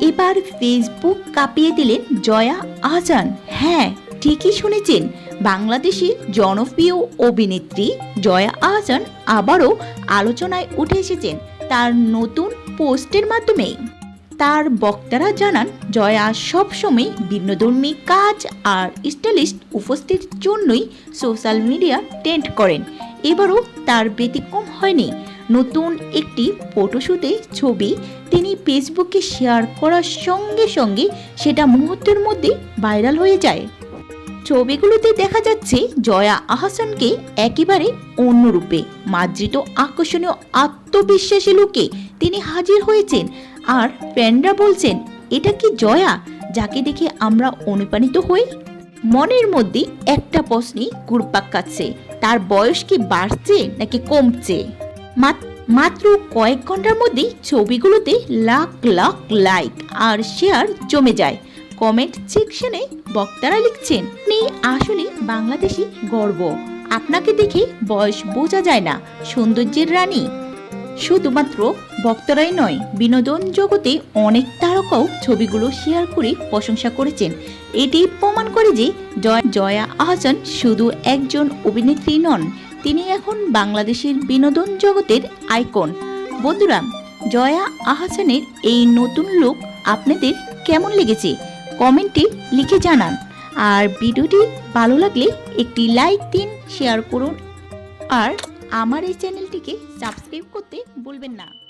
এবার ফেসবুক কাঁপিয়ে দিলেন জয়া আহসান হ্যাঁ ঠিকই শুনেছেন, বাংলাদেশি জনপ্রিয় অভিনেত্রী জয়া আহসান আবারও আলোচনায় উঠে এসেছেন তার নতুন পোস্টের মাধ্যমে তার বক্তারা জানান, জয়া সবসময় ভিন্নধর্মী কাজ আর স্টাইলিস্ট উপস্থিতির জন্যই সোশ্যাল মিডিয়া ট্রেন্ড করেন। এবারও তার ব্যতিক্রম হয়নি। নতুন একটি ফটোশ্যুটে ছবি তিনি ফেসবুকে শেয়ার করার সঙ্গে সঙ্গে সেটা মুহূর্তের মধ্যে ভাইরাল হয়ে যায়। ছবিগুলোতে দেখা যাচ্ছে জয়া আহসানকে একেবারে অন্যরূপে, মার্জিত আকর্ষণীয় আত্মবিশ্বাসী লোকে তিনি হাজির হয়েছেন আর ফ্যানরা বলছেন, এটা কি জয়া যাকে দেখে আমরা অনুপ্রাণিত হই? মনের মধ্যে একটা প্রশ্নই ঘুরপাক খাচ্ছে, তার বয়স কি বাড়ছে নাকি কমছে? মাত- মাত্র কয়েক ঘণ্টার মধ্যেই ছবিগুলোতে লাখ লাখ লাইক আর শেয়ার জমে যায়। কমেন্ট সেকশনে বক্তারা লিখছেন আপনি আসলে বাংলাদেশি গর্ব। আপনাকে দেখে বয়স বোঝা যায় না, সৌন্দর্যের রানী। শুধুমাত্র বক্তারাই নয়, বিনোদন জগতে অনেক তারকাও ছবিগুলো শেয়ার করে প্রশংসা করেছেন। এটি প্রমাণ করে যে জয়া আহসান শুধু একজন অভিনেত্রী নন তিনি এখন বাংলাদেশের বিনোদন জগতের আইকন। বন্ধুরা, জয়া আহসানের এই নতুন লুক আপনাদের কেমন লেগেছে? কমেন্টে লিখে জানান। আর ভিডিওটি ভালো লাগলে একটি লাইক দিন শেয়ার করুন। আর আমার এই চ্যানেলটিকে সাবস্ক্রাইব করতে ভুলবেন না।